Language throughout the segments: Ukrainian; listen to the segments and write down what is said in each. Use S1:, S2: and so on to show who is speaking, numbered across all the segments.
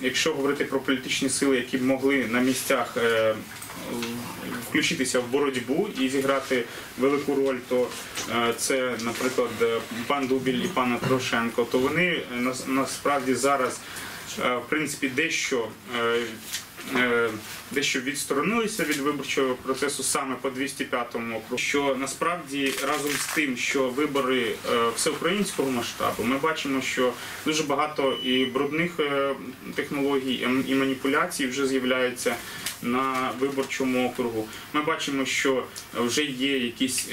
S1: якщо говорити про політичні сили, які б могли на місцях е, включитися в боротьбу і зіграти велику роль, то е, це, наприклад, е, пан Дубіль і пан Порошенко, то вони нас- насправді зараз в принципі дещо. Е, Дещо відсторонилися від виборчого процесу саме по 205-му округу. Що насправді разом з тим, що вибори е, всеукраїнського масштабу, ми бачимо, що дуже багато і брудних е, технологій ем, і маніпуляцій вже з'являються на виборчому округу. Ми бачимо, що вже є якісь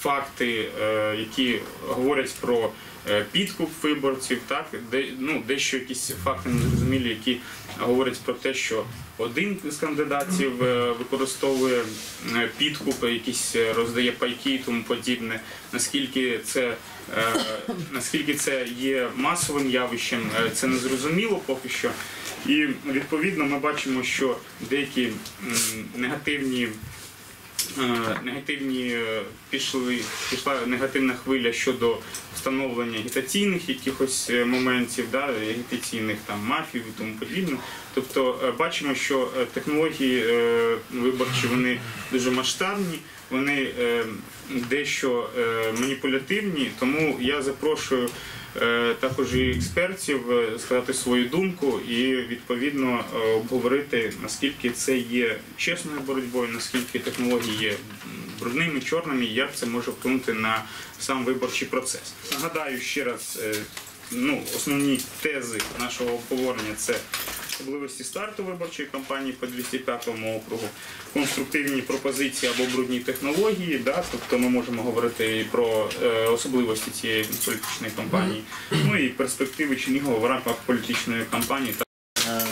S1: факти, які говорять про підкуп виборців, так де ну дещо якісь факти незрозумілі, які говорять про те, що один з кандидатів е, використовує е, підкуп, якісь е, роздає пайки і тому подібне. Наскільки це е, наскільки це є масовим явищем, е, це не зрозуміло поки що. І відповідно ми бачимо, що деякі негативні е, негативні е, пішли, пішла негативна хвиля щодо встановлення агітаційних якихось е, моментів, да, агітаційних там мафій і тому подібне. Тобто е, бачимо, що е, технології е, виборчі вони дуже масштабні, вони е, дещо е, маніпулятивні, тому я запрошую е, також і експертів е, сказати свою думку і відповідно е, обговорити наскільки це є чесною боротьбою, наскільки технології є брудними, чорними, як це може вплинути на сам виборчий процес. Нагадаю ще раз, е, ну, основні тези нашого обговорення це особливості старту виборчої кампанії по 205 округу, конструктивні пропозиції або брудні технології. Да? Тобто ми можемо говорити і про е, особливості цієї політичної кампанії, ну і перспективи Чернігова в рамках політичної кампанії.
S2: Е,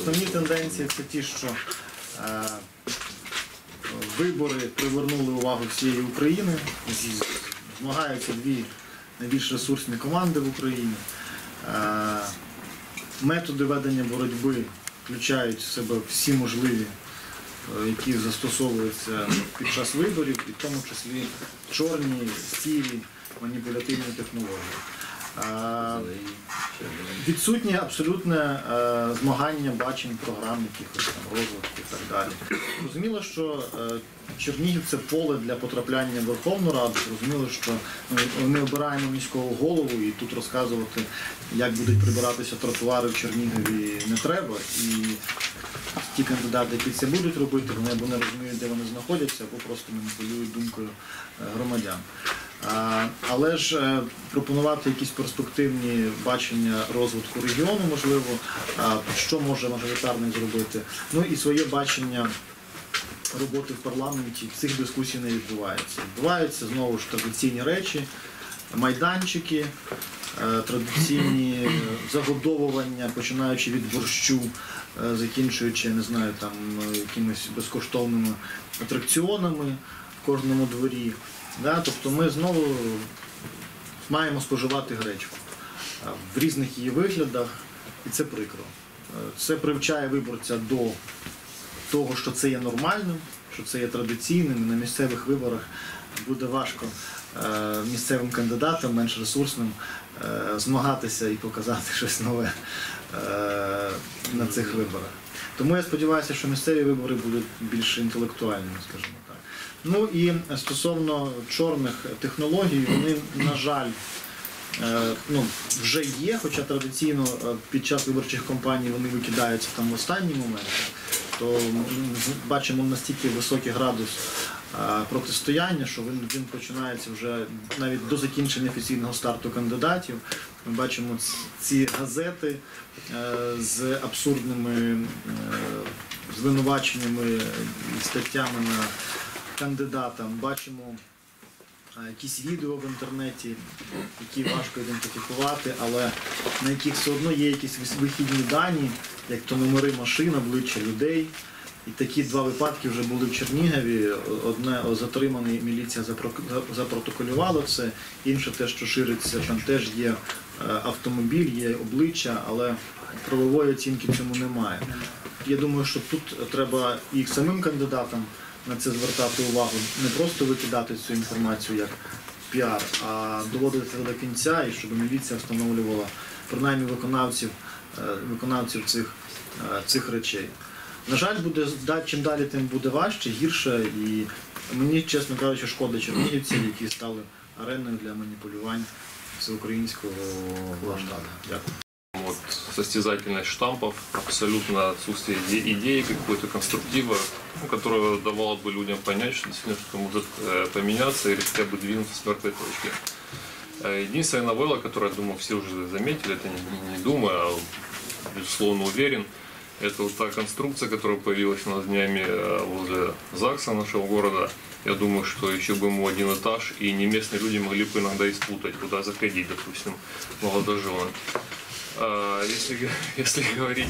S2: Основні тенденції це ті, що е, вибори привернули увагу всієї України. Змагаються дві найбільш ресурсні команди в Україні. Методи ведення боротьби включають в себе всі можливі, е, які застосовуються під час виборів, і в тому числі чорні, сірі, маніпулятивні технології. Відсутнє абсолютне е, змагання бачень програм, якихось там розвитку і так далі. Зрозуміло, що е, Чернігів це поле для потрапляння в Верховну Раду. Зрозуміло, що ми, ми обираємо міського голову і тут розказувати, як будуть прибиратися тротуари в Чернігові, не треба. І ті кандидати, які це будуть робити, вони або не розуміють, де вони знаходяться, або просто маніпулюють думкою е, громадян. Але ж е, пропонувати якісь перспективні бачення розвитку регіону, можливо, що може мажоритарник зробити, ну і своє бачення роботи в парламенті цих дискусій не відбувається. Відбуваються знову ж традиційні речі, майданчики, е, традиційні е, загодовування, починаючи від борщу, закінчуючи, не знаю, там якимись безкоштовними атракціонами в кожному дворі. Да? Тобто ми знову маємо споживати гречку в різних її виглядах, і це прикро. Е, Це привчає виборця до того, що це є нормальним, що це є традиційним. На місцевих виборах буде важко е, місцевим кандидатам, менш ресурсним, е, змагатися і показати щось нове на цих виборах. Тому я сподіваюся, що місцеві вибори будуть більш інтелектуальними, скажімо. Ну і стосовно чорних технологій, вони, на жаль, е, ну, вже є, хоча традиційно е, під час виборчих кампаній вони викидаються там в останній момент, то бачимо настільки високий градус е, протистояння, що він, він починається вже навіть до закінчення офіційного старту кандидатів. Ми бачимо ці газети з абсурдними звинуваченнями і статтями на кандидатам. Бачимо якісь відео в інтернеті, які важко ідентифікувати, але на яких все одно є якісь вихідні дані, як то номери машин, обличчя людей. І такі два випадки вже були в Чернігові. Одне затриманий, міліція запро- запротоколювала це, інше те, що шириться, там теж є е, автомобіль, є обличчя, але правової оцінки цьому немає. Я думаю, що тут треба і самим кандидатам на це звертати увагу, не просто викидати цю інформацію як піар, а доводити це до кінця, і щоб міліція встановлювала принаймні виконавців е, виконавців цих, е, цих речей. На жаль, буде чим далі, тим буде важче, гірше, і мені, чесно кажучи, шкода чернігівців, які стали ареною для маніпулювань всеукраїнського масштабу. Дякую.
S3: Состязательность штампов, абсолютно отсутствие иде- идеи какой-то конструктива, ну, которая давала бы людям понять, что действительно что-то может э, поменяться или хотя бы двинуться с мертвой точки. Э, Единственная новелла, которую, я думаю, все уже заметили, это не, не думаю, а безусловно уверен, это вот та конструкция, которая появилась у нас днями э, возле ЗАГСа нашего города. Я думаю, что еще бы ему один этаж, и не местные люди могли бы иногда испутать, куда заходить, допустим, молодожены. А, Если, если говорить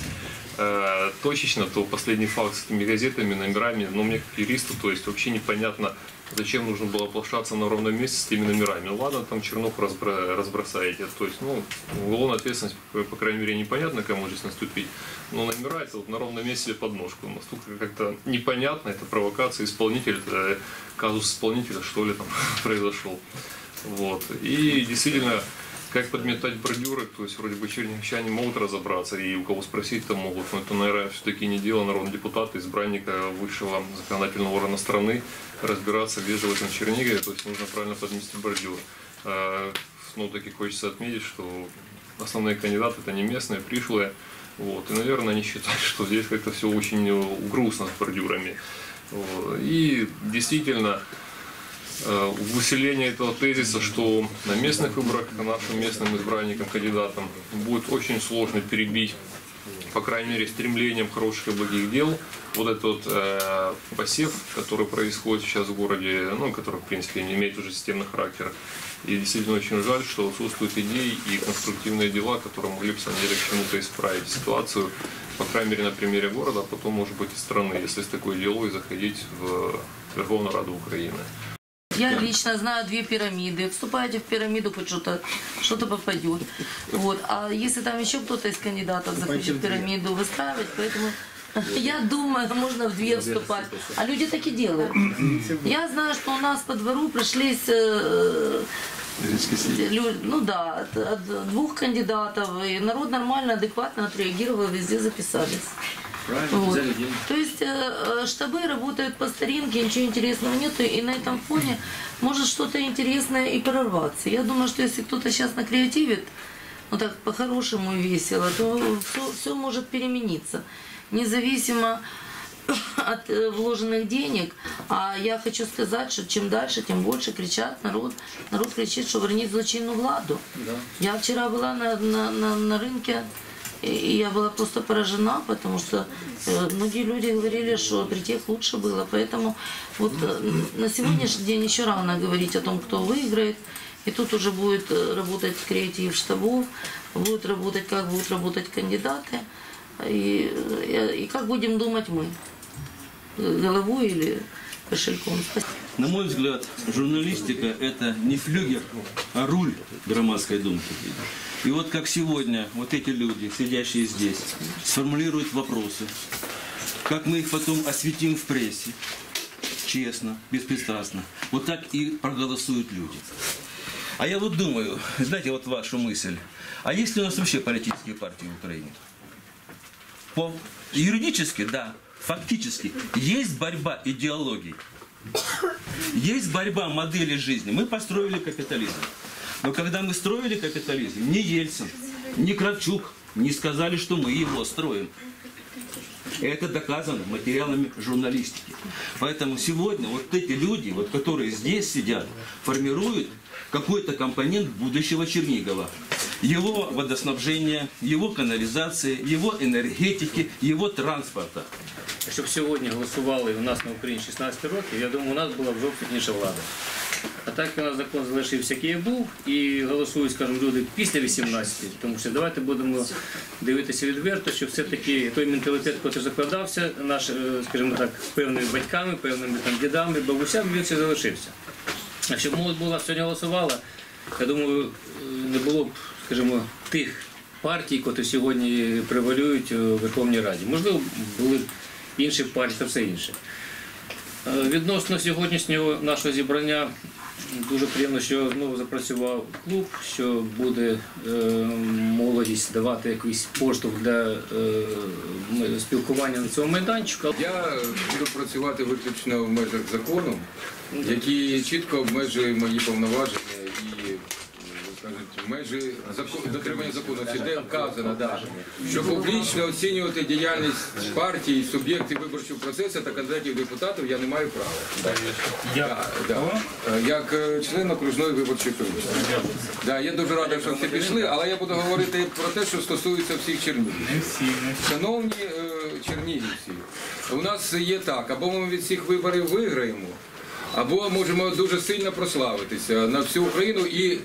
S3: э, точечно, то последний факт с этими газетами, номерами, ну, мне как юристу, то есть вообще непонятно, зачем нужно было оплошаться на ровном месте с теми номерами. Ну ладно, там чернуху разбра- разбросаете, то есть, ну, уголовная ответственность, по, по крайней мере, непонятно, кому здесь наступить. Но номера это вот на ровном месте под ножку. Настолько как-то непонятно, это провокация исполнителя, это казус исполнителя, что ли, там произошел. Вот. И действительно, как подметать бордюры, то есть вроде бы чернигчане могут разобраться, и у кого спросить-то могут, но это, наверное, все-таки не дело народного депутата, избранника высшего законодательного органа страны, разбираться, где же в этом Чернигове, то есть нужно правильно подмести бордюр. А, Ну, таки хочется отметить, что основные кандидаты это не местные, пришлые, вот, и, наверное, они считают, что здесь как-то все очень э, грустно с бордюрами. И действительно, в усиление этого тезиса, что на местных выборах нашим местным избранникам, кандидатам будет очень сложно перебить, по крайней мере, стремлением хороших и благих дел, вот этот вот, э, посев, который происходит сейчас в городе, ну, который, в принципе, не имеет уже системный характер. И действительно очень жаль, что отсутствуют идеи и конструктивные дела, которые могли бы, самом деле, чему-то исправить ситуацию, по крайней мере, на примере города, а потом, может быть, и страны, если с такой идеологией заходить в Верховную Раду Украины.
S4: Я лично знаю две пирамиды. Вступаете в пирамиду, хоть что-то что попадет. Вот. А если там еще кто-то из кандидатов захочет пирамиду выстраивать, поэтому я думаю, можно в две вступать. А люди так и делают. Я знаю, что у нас по двору пришлись э, ну да, от, от двух кандидатов, и народ нормально, адекватно отреагировал, везде записались. Вот. То есть э, э, штабы работают по старинке, ничего интересного нету, и на этом фоне может что-то интересное и прорваться. Я думаю, что если кто-то сейчас накреативит, ну так по-хорошему и весело, то все, может перемениться. Независимо от э, вложенных денег. А я хочу сказать, что чем дальше, тем больше кричат народ. Народ кричит, что верніть злочинну владу. Я вчера была на, на, на, на рынке, и и я была просто поражена, потому что э, многие люди говорили, что при тех лучше было. Поэтому вот э, на сегодняшний день еще рано говорить о том, кто выиграет. И тут уже будет э, работать креатив штабов, будет работать, как будут работать кандидаты, и, и как будем думать мы, головой или кошельком.
S5: На мой взгляд, журналистика – это не флюгер, а руль громадской думки. И вот как сегодня вот эти люди, сидящие здесь, сформулируют вопросы, как мы их потом осветим в прессе, честно, беспристрастно, вот так и проголосуют люди. А я вот думаю, знаете, вот вашу мысль, а есть ли у нас вообще политические партии в Украине? По юридически, да, фактически есть борьба идеологий. Есть борьба модели жизни. Мы построили капитализм. Но когда мы строили капитализм, ни Ельцин, ни Кравчук не сказали, что мы его строим. Это доказано материалами журналистики. Поэтому сегодня вот эти люди, вот, которые здесь сидят, формируют какой-то компонент будущего Чернигова. Его водоснабжения, его канализации, его энергетики, его транспорта.
S6: Щоб сьогодні голосували у нас на Україні 16 років, я думаю, у нас була б зовсім інша влада. А так у нас закон залишився, який як був, і голосують, скажімо, люди після 18, тому що давайте будемо дивитися відверто, що все-таки той менталітет, який закладався, наш, е, скажімо так, певними батьками, певними там дідами, бабусями, він ще залишився. Якщо б молодь була сьогодні голосувала, я думаю, е, не було б, скажімо, тих партій, які сьогодні превалюють у Верховній Раді. Можливо, були б інші партії та все інше. Е, Відносно сьогоднішнього нашого зібрання, Дуже приємно, що знову запрацював клуб, що буде е, молодість давати якийсь поштовх для е, спілкування на цьому майданчику.
S7: Я буду працювати виключно в межах закону, який чітко обмежує мої повноваження і кажуть, межі закон, дотримання закону. Це де вказано, що публічно оцінювати діяльність партій, суб'єктів виборчого процесу та кандидатів депутатів я не маю права. Да. Як е, член окружної виборчої комісії. Да, я дуже радий, що всі пішли, але я буду говорити про те, що стосується всіх чернігів.
S1: Не всі, не всі.
S7: Шановні е, чернігівці, у нас є так, або ми від всіх виборів виграємо, або можемо дуже сильно прославитися на всю Україну і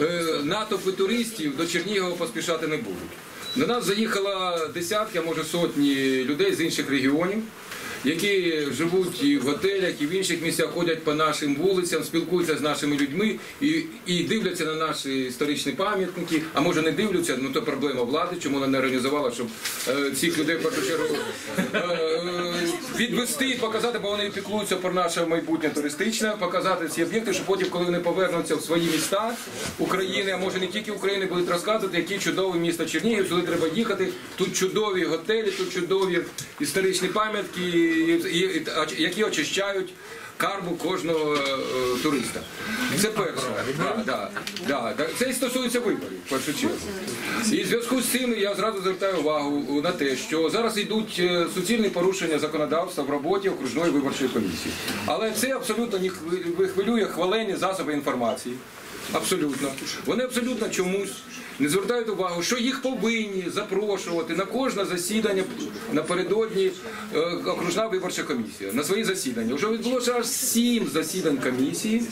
S7: е, натовпи туристів до Чернігова поспішати не будуть. До нас заїхало десятки, а може сотні людей з інших регіонів, які живуть і в готелях, і в інших місцях ходять по нашим вулицям, спілкуються з нашими людьми і, і дивляться на наші історичні пам'ятники. А може не дивляться, ну то проблема влади, чому вона не організувала, щоб е, цих людей в першу чергу е, е, відвести і показати, бо вони піклуються про наше майбутнє туристичне, показати ці об'єкти, щоб потім, коли вони повернуться в свої міста України, а може не тільки України, будуть розказувати, які чудові міста Чернігів, сюди треба їхати. Тут чудові готелі, тут чудові історичні пам'ятки, які очищають. Карбу кожного е, туриста. Це перше. Да, да, да. Це і стосується виборів, в першу чергу. І в зв'язку з цим я зразу звертаю увагу на те, що зараз йдуть е, суцільні порушення законодавства в роботі окружної виборчої комісії. Але це абсолютно не хвилю- хвилює хвалені засоби інформації. Абсолютно. Вони абсолютно чомусь не звертають увагу, що їх повинні запрошувати на кожне засідання напередодні е, окружна виборча комісія на свої засідання. Вже відбулося аж сім засідань комісії,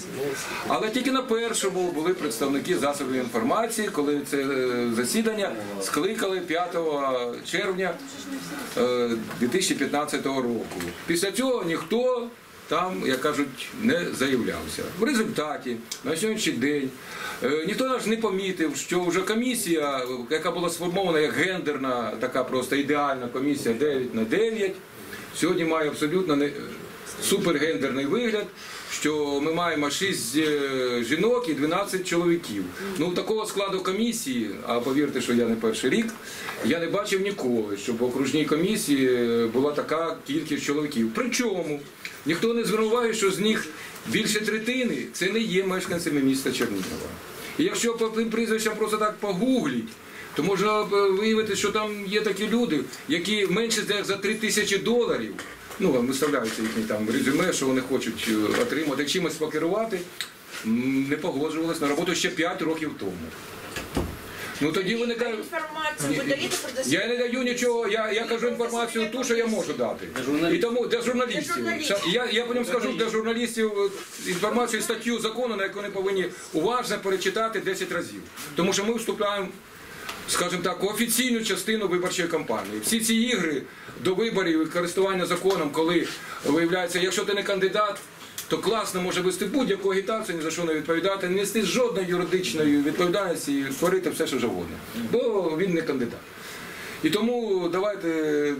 S7: але тільки на першому були представники засобів інформації, коли це е, засідання скликали 5 червня е, 2015 року. Після цього ніхто там, як кажуть, не заявлявся. В результаті на сьогоднішній день е, ніхто наш не помітив, що вже комісія, яка була сформована як гендерна, така просто ідеальна комісія 9 на 9, сьогодні має абсолютно не, супергендерний вигляд. Що ми маємо 6 жінок і 12 чоловіків. Ну такого складу комісії, а повірте, що я не перший рік, я не бачив ніколи, щоб в окружній комісії е, була така кількість чоловіків. Причому ніхто не звинуває, що з них більше третини це не є мешканцями міста Чернігова. І якщо по тим прізвищам просто так погугліть, то можна е, виявити, що там є такі люди, які менше за 3 тисячі доларів. Ну, вам виставляється їхнє там резюме, що вони хочуть е, отримати, чимось покерувати, не погоджувалися на роботу ще 5 років тому. Ну тоді виникає.
S8: Інформацію ви даєте про досвід?
S7: Я не даю нічого, я, я кажу інформацію ту, що я можу дати. І тому для журналістів. Я, я потім скажу для журналістів е, інформацію, статтю закону, на яку вони повинні уважно перечитати 10 разів. Тому що ми вступаємо, скажімо так, у офіційну частину виборчої кампанії. Всі ці ігри до виборів і користування законом, коли виявляється, якщо ти не кандидат. То класно може вести будь-яку агітацію, ні за що не відповідати, не нести жодної юридичної відповідальності і творити все, що завгодно. Бо він не кандидат. І тому давайте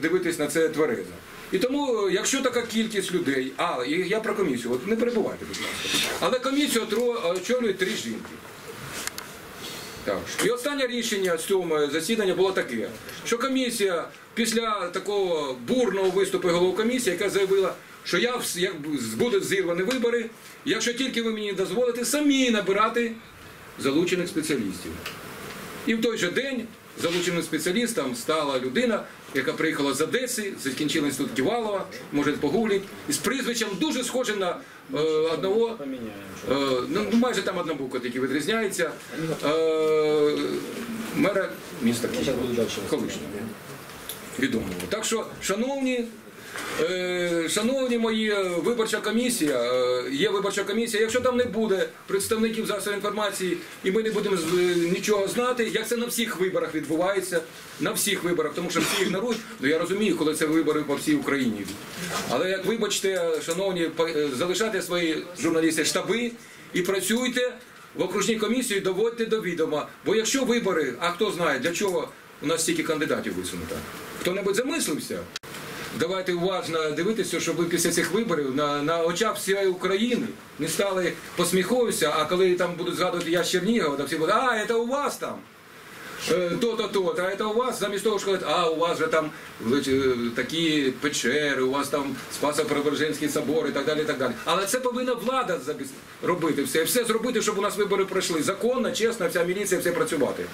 S7: дивитись на це тверезо. І тому, якщо така кількість людей, а я про комісію, от не перебувайте, будь ласка. Але комісію очолюють три жінки. Так. І останнє рішення з цього засідання було таке, що комісія після такого бурного виступу голови комісії, яка заявила, що я будуть зірвані вибори, якщо тільки ви мені дозволите самі набирати залучених спеціалістів. І в той же день залученим спеціалістом стала людина, яка приїхала з Одеси, закінчила інститут Ківалова, можете погугліть, із прізвищем дуже схожим на е, одного, е, ну майже там одна буква тільки відрізняється, е, мера міста Києва, колишнього, відомого. Так що, шановні, Шановні мої, е, виборча комісія, е, є виборча комісія. Якщо там не буде представників засобів інформації, і ми не будемо е, нічого знати, як це на всіх виборах відбувається, на всіх виборах, тому що всі ігнорують. Ну я розумію, коли це вибори по всій Україні. Але як вибачте, шановні, е, залишайте свої журналісти штаби і працюйте в окружній комісії, доводьте до відома. Бо якщо вибори, а хто знає, для чого у нас стільки кандидатів висунуто? Хто-небудь замислився? Давайте уважно дивитися, щоб ви після цих виборів на, на очах всієї України не стали посміховуються, а коли там будуть згадувати я з Чернігова, там всі будуть, а, це у вас там. Е, То-то, то-то, а це у вас, замість того, що а у вас же там е, такі печери, у вас там Спасо-Преображенський собор і так далі, так далі. Але це повинна влада робити все, все зробити, щоб у нас вибори пройшли законно, чесно, вся міліція, все працювати.